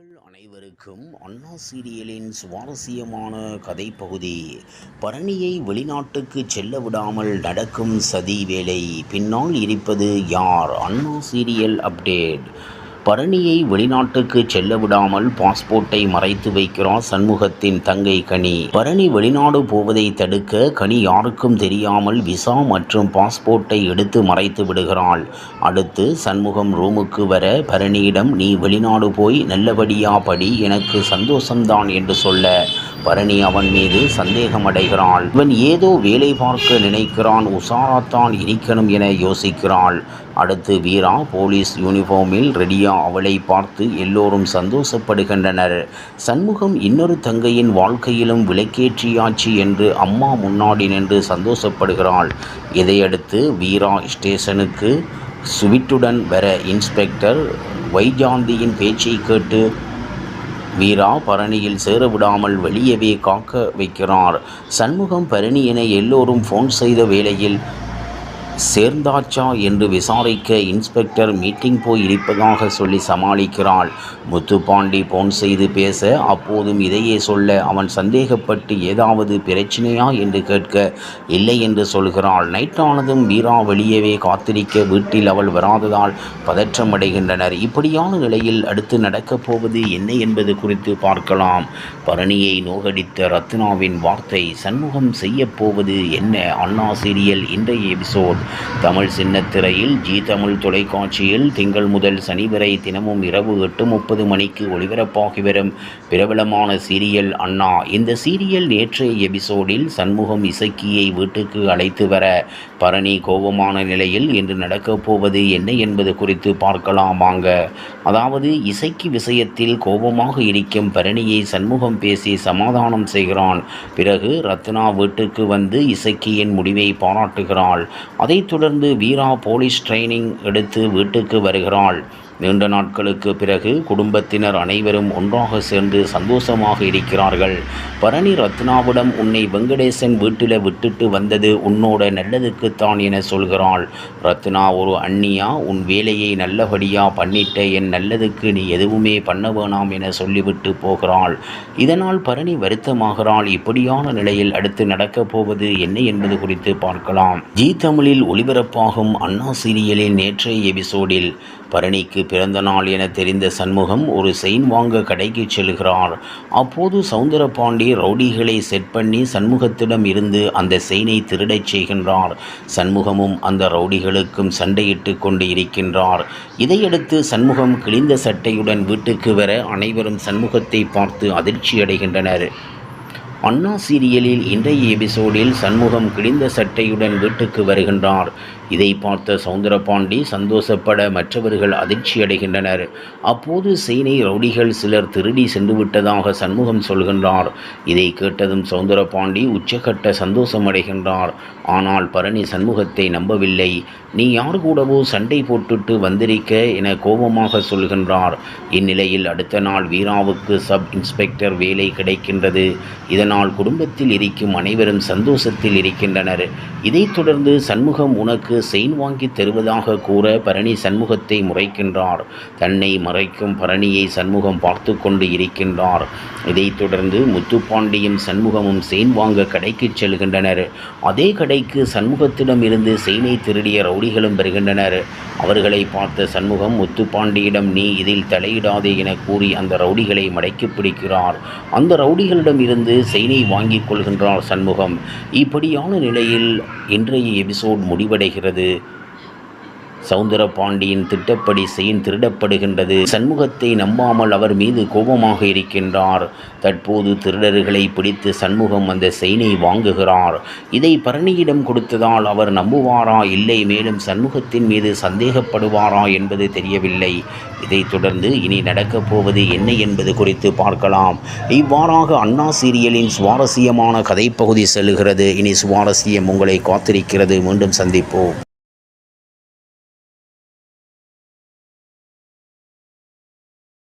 நேயர்கள் அனைவருக்கும் அண்ணா சீரியலின் சுவாரஸ்யமான கதைப்பகுதி பரணியை வெளிநாட்டுக்கு செல்ல விடாமல் நடக்கும் சதி வேலை. பின்னால் இருப்பது யார்? Anna serial update. பரணியை வெளிநாட்டுக்கு செல்ல விடாமல் பாஸ்போர்ட்டை மறைத்து வைக்கிறார் சண்முகத்தின் தங்கை கனி. பரணி வெளிநாடு போவதை தடுக்க கனி யாருக்கும் தெரியாமல் விசா மற்றும் பாஸ்போர்ட்டை எடுத்து மறைத்து விடுகிறாள். அடுத்து சண்முகம் ரூமுக்கு வர பரணியிடம் நீ வெளிநாடு போய் நல்லபடியா படி எனக்கு சந்தோஷம்தான் என்று சொல்ல பரணி அவன் மீது சந்தேகம் அடைகிறாள். இவன் ஏதோ வேலை பார்க்க நினைக்கிறான் உஷாராத்தான் இருக்கணும் என யோசிக்கிறாள். அடுத்து வீரா போலீஸ் யூனிஃபார்மில் ரெடியா அவளை பார்த்து எல்லோரும் சந்தோஷப்படுகின்றனர். சண்முகம் இன்னொரு தங்கையின் வாழ்க்கையிலும் விளக்கேற்றியாச்சு என்று அம்மா முன்னாடி நின்று சந்தோஷப்படுகிறாள். இதையடுத்து வீரா ஸ்டேஷனுக்கு சுவிட்டுடன் வர இன்ஸ்பெக்டர் வைஜாந்தியின் பேச்சை கேட்டு வீரா பரணியில் சேர விடாமல் வெளியவே காக்க வைக்கிறார். சண்முகம் பரணியினை எல்லோரும் ஃபோன் செய்த வேளையில் சேர்ந்தாச்சா என்று விசாரிக்க இன்ஸ்பெக்டர் மீட்டிங் போய் இருப்பதாக சொல்லி சமாளிக்கிறாள். முத்துப்பாண்டி போன் செய்து பேச அப்போதும் இதையே சொல்ல அவன் சந்தேகப்பட்டு ஏதாவது பிரச்சனையா? என்று கேட்க இல்லை என்று சொல்கிறாள். நைட்டானதும் வீரா வெளியவே காத்திருக்க வீட்டில் அவள் வராததால் பதற்றமடைகின்றனர் இப்படியான நிலையில் அடுத்து நடக்கப் போவது என்ன என்பது குறித்து பார்க்கலாம் பரணியை நோகடித்த ரத்னாவின் வார்த்தை சண்முகம் செய்யப்போவது என்ன அண்ணா சீரியல் இன்றைய எபிசோட். தமிழ் சின்னத்திரையில் ஜி தமிழ் தொலைக்காட்சியில் திங்கள் முதல் சனி வரை தினமும் இரவு எட்டு முப்பது மணிக்கு ஒளிபரப்பாகி வரும் பிரபலமான சீரியல் அண்ணா. இந்த சீரியல் நேற்றைய எபிசோடில் சண்முகம் இசக்கியை வீட்டுக்கு அழைத்து வர பரணி கோபமான நிலையில் இன்று நடக்கப் போவது என்ன என்பது குறித்து பார்க்கலாம் வாங்க அதாவது இசைக்கு விஷயத்தில் கோபமாக இருக்கும் பரணியை சண்முகம் பேசி சமாதானம் செய்கிறான். பிறகு ரத்னா வீட்டுக்கு வந்து இசக்கியின் முடிவை பாராட்டுகிறாள். அதைத் தொடர்ந்து வீரா போலீஸ் ட்ரைனிங் எடுத்து வீட்டுக்கு வருகிறாள். நீண்ட நாட்களுக்கு பிறகு குடும்பத்தினர் அனைவரும் ஒன்றாக சேர்ந்து சந்தோஷமாக இருக்கிறார்கள். பரணி ரத்னாவிடம் உன்னை வெங்கடேசன் வீட்டில் விட்டுட்டு வந்தது உன்னோட நல்லதுக்குத்தான் என சொல்கிறாள். ரத்னா ஒரு அண்ணியா உன் வேலையை நல்லபடியா பண்ணிட்ட என் நல்லதுக்கு நீ எதுவுமே பண்ண வேணாம் என சொல்லிவிட்டு போகிறாள். இதனால் பரணி வருத்தமாகிறாள். இப்படியான நிலையில் அடுத்து நடக்கப் போவது என்ன என்பது குறித்து பார்க்கலாம். ஜி தமிழில் ஒளிபரப்பாகும் அண்ணா சீரியலின் நேற்றைய எபிசோடில் பரணிக்கு பிறந்த நாள் என தெரிந்த சண்முகம் ஒரு செயின் வாங்க கடைக்கு செல்கிறார் அப்போது சவுந்தரபாண்டி ரவுடிகளை செட் பண்ணி சண்முகத்திடம் இருந்து அந்த செயினை திருடச் செய்கின்றார் சண்முகமும் அந்த ரவுடிகளுக்கும் சண்டையிட்டு கொண்டு இருக்கின்றார் இதையடுத்து சண்முகம் கிழிந்த சட்டையுடன் வீட்டுக்கு வர அனைவரும் சண்முகத்தை பார்த்து அதிர்ச்சி அடைகின்றனர் அண்ணா சீரியலில் இன்றைய எபிசோடில் சண்முகம் கிழிந்த சட்டையுடன் வீட்டுக்கு வருகின்றார். இதை பார்த்த சவுந்தரபாண்டி சந்தோஷப்பட மற்றவர்கள் அதிர்ச்சி அடைகின்றனர். அப்போது சேனை ரவுடிகள் சிலர் திருடி சென்று விட்டதாக சண்முகம் சொல்கின்றார். இதை கேட்டதும் சவுந்தரபாண்டி உச்சகட்ட சந்தோஷம் அடைகின்றார். ஆனால் பரணி சண்முகத்தை நம்பவில்லை. நீ யார் கூடவோ சண்டை போட்டுட்டு வந்திருக்க என கோபமாக சொல்கின்றார். இந்நிலையில் அடுத்த நாள் வீராவுக்கு சப் இன்ஸ்பெக்டர் வேலை கிடைக்கின்றது. இதனால் குடும்பத்தில் இருக்கும் அனைவரும் சந்தோஷத்தில் இருக்கின்றனர். இதைத் தொடர்ந்து சண்முகம் உனக்கு செயின் வாங்கி தருவதாக கூற பரணி சண்முகத்தை முறைக்கின்றார். தன்னை மறைக்கும் பரணியை சண்முகம் பார்த்து கொண்டு இருக்கின்றார். இதைத் தொடர்ந்து முத்துப்பாண்டியும் சண்முகமும் செயின் வாங்க கடைக்கு செல்கின்றனர். அதே கடைக்கு சண்முகத்திடம் இருந்து செயினை திருடிய ரவுடிகளும் வருகின்றனர். அவர்களை பார்த்த சண்முகம் முத்துப்பாண்டியிடம் நீ இதில் தலையிடாதே என கூறி அந்த ரவுடிகளை மடக்கி பிடிக்கிறார். அந்த ரவுடிகளிடம் இருந்து செயினை வாங்கிக் கொள்கின்றார் சண்முகம். இப்படியான நிலையில் இன்றைய எபிசோட் முடிவடைகிறது. சவுந்தர பாண்டியின் திட்டப்படி செயின் திருடப்படுகின்றது. சண்முகத்தை நம்பாமல் அவர் மீது கோபமாக இருக்கின்றார். தற்போது திருடர்களை பிடித்து சண்முகம் அந்த செயினை வாங்குகிறார். இதை பரணியிடம் கொடுத்ததால் அவர் நம்புவாரா? இல்லை மேலும் சண்முகத்தின் மீது சந்தேகப்படுவாரா என்பது தெரியவில்லை. இதைத் தொடர்ந்து இனி நடக்கப் போவது என்ன என்பது குறித்து பார்க்கலாம். இவ்வாறாக அண்ணா சீரியலின் சுவாரஸ்யமான கதைப்பகுதி செல்கிறது. இனி சுவாரஸ்யம் உங்களை காத்திருக்கிறது. மீண்டும் சந்திப்போம்.